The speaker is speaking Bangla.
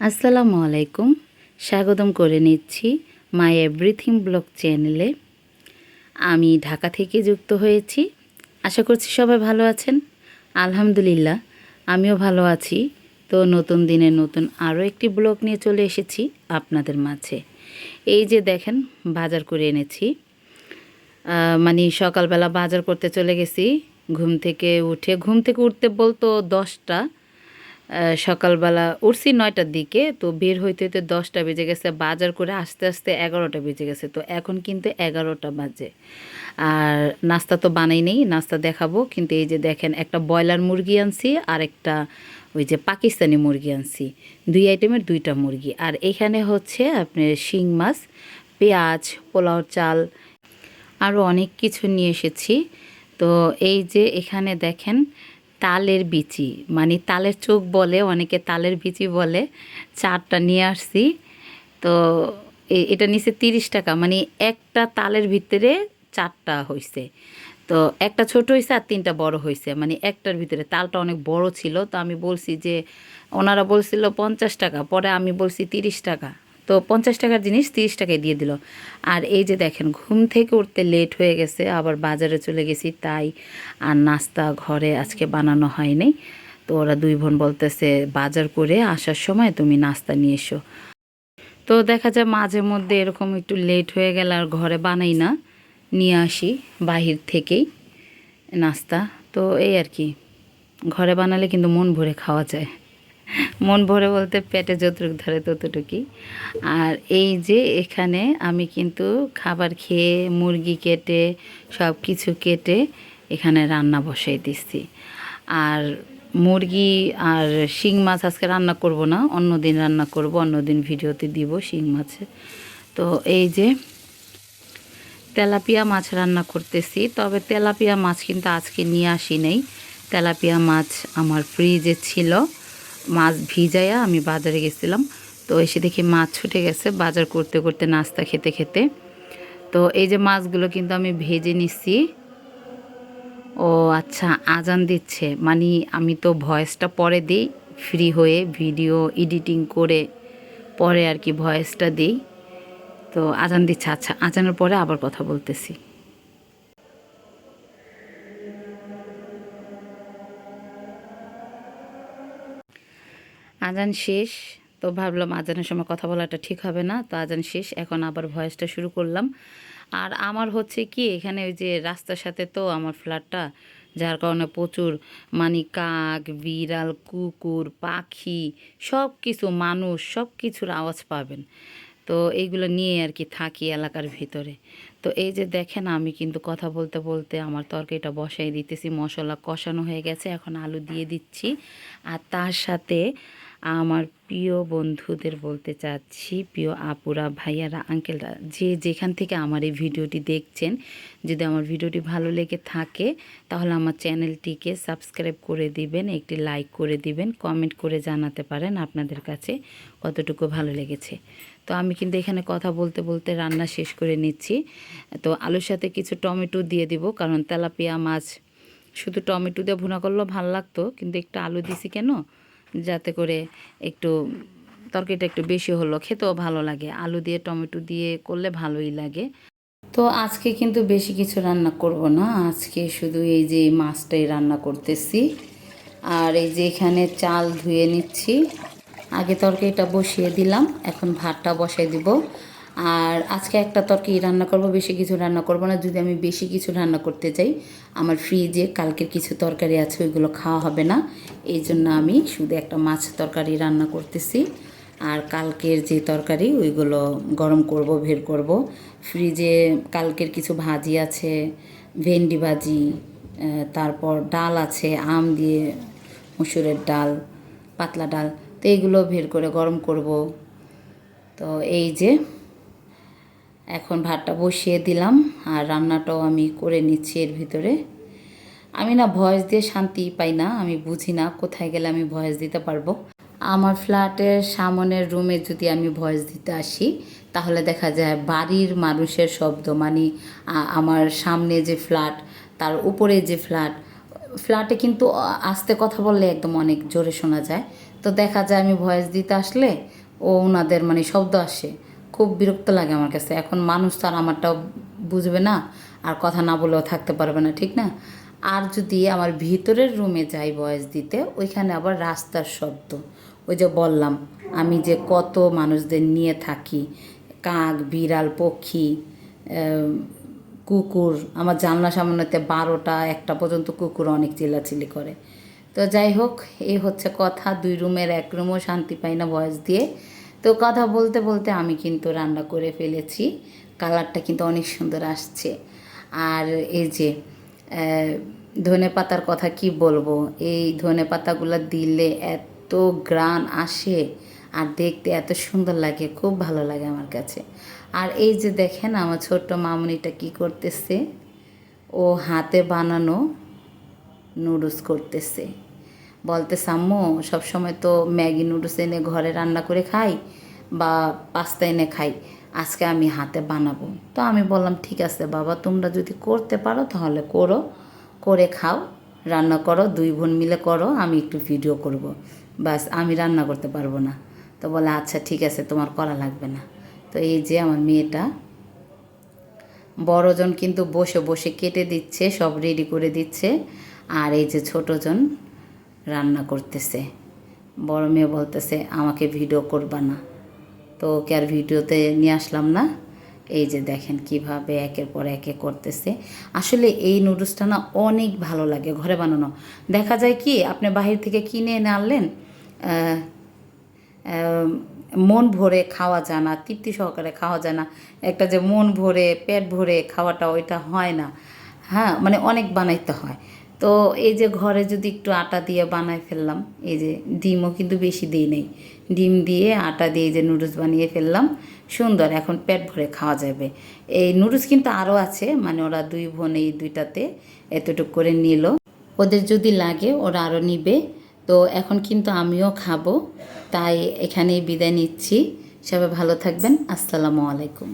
আসসালামু আলাইকুম। স্বাগতম করে নিচ্ছি মাই এভরিথিং ব্লগ চ্যানেলে। আমি ঢাকা থেকে যুক্ত হয়েছি। আশা করছি সবাই ভালো আছেন। আলহামদুলিল্লাহ, আমিও ভালো আছি। তো নতুন দিনে নতুন আরও একটি ব্লগ নিয়ে চলে এসেছি আপনাদের মাঝে। এই যে দেখেন, বাজার করে এনেছি। মানে সকালবেলা বাজার করতে চলে গেছি। ঘুম থেকে উঠে, ঘুম থেকে উঠতে বলতো দশটা। সকালবেলা উঠছি নয়টার দিকে, তো বের হইতে হইতে দশটা বেজে গেছে। বাজার করে আস্তে আস্তে এগারোটা বেজে গেছে। তো এখন কিন্তু এগারোটা বাজে। আর নাস্তা তো বানাই নেই, নাস্তা দেখাবো। কিন্তু এই যে দেখেন, একটা ব্রয়লার মুরগি আনছি, আর একটা ওই যে পাকিস্তানি মুরগি আনছি। দুই আইটেমের দুইটা মুরগি। আর এখানে হচ্ছে আপনার শিং মাছ, পেঁয়াজ পোলাও চাল আরও অনেক কিছু নিয়ে এসেছি। তো এই যে এখানে দেখেন, তালের বিচি। মানে তালের চোখ বলে, অনেকে তালের বিচি বলে, চারটা নিয়ে আসছি। তো এটা নিচে তিরিশ টাকা। মানে একটা তালের ভিতরে চারটা হয়েছে তো একটা ছোট হয়েছে আর তিনটা বড় হয়েছে মানে একটার ভিতরে তালটা অনেক বড় ছিল। তো আমি বলছি যে, ওনারা বলছিল পঞ্চাশ টাকা, পরে আমি বলছি তিরিশ টাকা। তো পঞ্চাশ টাকার জিনিস তিরিশ টাকায় দিয়ে দিল। আর এই যে দেখেন, ঘুম থেকে উঠতে লেট হয়ে গেছে, আবার বাজারে চলে গেছি তাই আর নাস্তা ঘরে আজকে বানানো হয়নি। তো ওরা দুই বোন বলতেছে, বাজার করে আসার সময় তুমি নাস্তা নিয়ে এসো। তো দেখা যায় মাঝে মধ্যে এরকম একটু লেট হয়ে গেলে আর ঘরে বানাই না। নিয়ে আসি বাহির থেকেই নাস্তা। তো এই আর কি, ঘরে বানালে কিন্তু মন ভরে খাওয়া যায়। মন ভরে বলতে পেটে যতটুকু ধরে ততটুকুই। আর এই যে এখানে আমি কিন্তু খাবার খেয়ে, মুরগি কেটে, সব কিছু কেটে এখানে রান্না বসাই দিচ্ছি। আর মুরগি আর শিং মাছ আজকে রান্না করব না অন্য দিন রান্না করব অন্য দিন ভিডিওতে দিব শিং মাছে। তো এই যে তেলাপিয়া মাছ রান্না করতেছি, তবে তেলাপিয়া মাছ কিন্তু আজকে নিয়ে আসি নেই তেলাপিয়া মাছ আমার ফ্রিজে ছিল, মাছ ভিজাইয়া আমি বাজারে গেছিলাম। তো এসে দেখি মাছ ছুটে গেছে, বাজার করতে করতে নাস্তা খেতে খেতে। তো এই যে মাছগুলো কিন্তু আমি ভেজে নিচ্ছি ও আচ্ছা আজান দিচ্ছে। মানে আমি তো ভয়েসটা পরে দিই, ফ্রি হয়ে ভিডিও এডিটিং করে পরে আর কি ভয়েসটা দিই। তো আজান দিচ্ছে আচ্ছা আজানের পরে আবার কথা বলতেছি। আজান শেষ, তো ভাবলাম আজানের সময় কথা বলাটা ঠিক হবে না, তো আজান শেষ, এখন আবার ভয়েসটা শুরু করলাম। আর আমার হচ্ছে কি, এখানে ওই যে রাস্তার সাথে তো আমার ফ্ল্যাটটা যার কারণে প্রচুর মানে কাক বিড়াল, কুকুর, পাখি সব কিছু মানুষ সব কিছুর আওয়াজ পাবেন। তো এইগুলো নিয়ে আর কি থাকি এলাকার ভিতরে। তো এই যে দেখেন, আমি কিন্তু কথা বলতে বলতে আমার তরকারিটা বসাই দিতেছি, মশলা কষানো হয়ে গেছে, এখন আলু দিয়ে দিচ্ছি। আর তার সাথে আমার প্রিয় বন্ধুদের বলতে চাচ্ছি, প্রিয় আপুরা, ভাইয়ারা আঙ্কেলরা যে যেখান থেকে আমার এই ভিডিওটি দেখছেন, যদি আমার ভিডিওটি ভালো লেগে থাকে, তাহলে আমার চ্যানেলটিকে সাবস্ক্রাইব করে দিবেন, একটি লাইক করে দিবেন কমেন্ট করে জানাতে পারেন আপনাদের কাছে কতটুকু ভালো লেগেছে। তো আমি কিন্তু এখানে কথা বলতে বলতে রান্না শেষ করে নিচ্ছি। তো আলুর সাথে কিছু টমেটো দিয়ে দিব, কারণ তেলাপিয়া মাছ, শুধু টমেটো দিয়ে ভুনা করলেও ভালো লাগতো, কিন্তু একটু আলু দিছি কেন? যাতে করে একটু তরকারিটা একটু বেশি হলো, খেতেও ভালো লাগে। আলু দিয়ে, টমেটো দিয়ে করলে ভালোই লাগে। তো আজকে কিন্তু বেশি কিছু রান্না করব না। আজকে শুধু এই যে মাছটাই রান্না করতেছি। আর এই যে এখানে চাল ধুয়ে নিচ্ছি। আগে তরকারিটা বসিয়ে দিলাম। এখন ভাতটা বসাই দিব। আর আজকে একটা তরকারি রান্না করব, বেশি কিছু রান্না করব না। যদি আমি বেশি কিছু রান্না করতে চাই, আমার ফ্রিজে কালকের কিছু তরকারি আছে, ওইগুলো খাওয়া হবে না। এই জন্য আমি শুধু একটা মাছ তরকারি রান্না করতেছি। আর কালকের যে তরকারি, ওইগুলো গরম করব, বের করব। ফ্রিজে কালকের কিছু ভাজি আছে, ভেন্ডি ভাজি তারপর ডাল আছে, আম দিয়ে মুসুরের ডাল, পাতলা ডাল। তো এইগুলো বের করে গরম করব। তো এই যে এখন ভাতটা বসিয়ে দিলাম আর রান্নাটাও আমি করে নিচ্ছি এর ভিতরে। আমি না ভয়েস দিয়ে শান্তি পাই না, আমি বুঝি না কোথায় গেলে আমি ভয়েস দিতে পারব। আমার ফ্ল্যাটের সামনের রুমে যদি আমি ভয়েস দিতে আসি, তাহলে দেখা যায় বাড়ির মানুষের শব্দ মানে আমার সামনে যে ফ্ল্যাট, তার উপরে যে ফ্ল্যাট, ফ্ল্যাটে কিন্তু আস্তে কথা বললে একদম অনেক জোরে শোনা যায়। তো দেখা যায় আমি ভয়েস দিতে আসলে ও ওনাদের মানে শব্দ আসে। খুব বিরক্ত লাগে আমার কাছে। এখন মানুষ তো আর আমারটাও বুঝবে না, আর কথা না বলেও থাকতে পারবে না, ঠিক না? আর যদি আমার ভিতরের রুমে যাই ভয়েস দিতে, ওইখানে আবার রাস্তার শব্দ। ওই যে বললাম, আমি যে কত মানুষদের নিয়ে থাকি, কাক, বিড়াল, পক্ষী কুকুর, আমার জানলা সামনেতে বারোটা, একটা পর্যন্ত কুকুর অনেক চিল্লাচিল্লি করে। তো যাই হোক, এই হচ্ছে কথা। দুই রুমের এক রুমও শান্তি পাই না ভয়েস দিয়ে। তো কথা বলতে বলতে আমি কিন্তু রান্না করে ফেলেছি। কালারটা কিন্তু অনেক সুন্দর আসছে। আর এই যে ধনে পাতার কথা কি বলব? এই ধনে পাতাগুলো দিলে এত গ্রান আসে আর দেখতে এত সুন্দর লাগে, খুব ভালো লাগে আমার কাছে। আর এই যে দেখেন আমার ছোট্ট মামুনিটা কি করতেছে? ও হাতে বানানো নুডলস করতেছে। বলতে সাম্মু সবসময় তো ম্যাগি নুডলস এনে ঘরে রান্না করে খাই বা পাস্তা এনে খাই, আজকে আমি হাতে বানাবো। তো আমি বললাম, ঠিক আছে বাবা, তোমরা যদি করতে পারো তাহলে করো, করে খাও, রান্না করো, দুই বোন মিলে করো, আমি একটু ভিডিও করব। বাস আমি রান্না করতে পারব না। তো বলে আচ্ছা ঠিক আছে, তোমার করা লাগবে না। তো এই যে আমার মেয়েটা, বড়জন কিন্তু বসে বসে কেটে দিচ্ছে, সব রেডি করে দিচ্ছে। আর এই যে ছোটজন রান্না করতেছে। বড় মেয়ে বলতেছে, আমাকে ভিডিও করবা না। তো ওকে আর ভিডিওতে নিয়ে আসলাম না। এই যে দেখেন কীভাবে একের পর একে করতেছে। আসলে এই নুডলসটা না অনেক ভালো লাগে ঘরে বানানো। দেখা যায় কি, আপনি বাহির থেকে কিনে এনে আনলেন মন ভরে খাওয়া যায় না, তৃপ্তি সহকারে খাওয়া যায় না। একটা যে মন ভরে, পেট ভরে খাওয়াটা ওইটা হয় না। হ্যাঁ মানে অনেক বানাইতে হয়। তো এই যে ঘরে যদি একটু আটা দিয়ে বানায় ফেললাম, এই যে ডিমও কিন্তু বেশি দিই নেই। ডিম দিয়ে আটা দিয়ে যে নুডলস বানিয়ে ফেললাম, সুন্দর, এখন পেট ভরে খাওয়া যাবে। এই নুডলস কিন্তু আরও আছে মানে ওরা দুই বোন এই দুইটাতে এতটুকু করে নিল। ওদের যদি লাগে, ওরা আরও নিবে। তো এখন কিন্তু আমিও খাব, তাই এখানেই বিদায় নিচ্ছি। সবাই ভালো থাকবেন, আসসালামু আলাইকুম।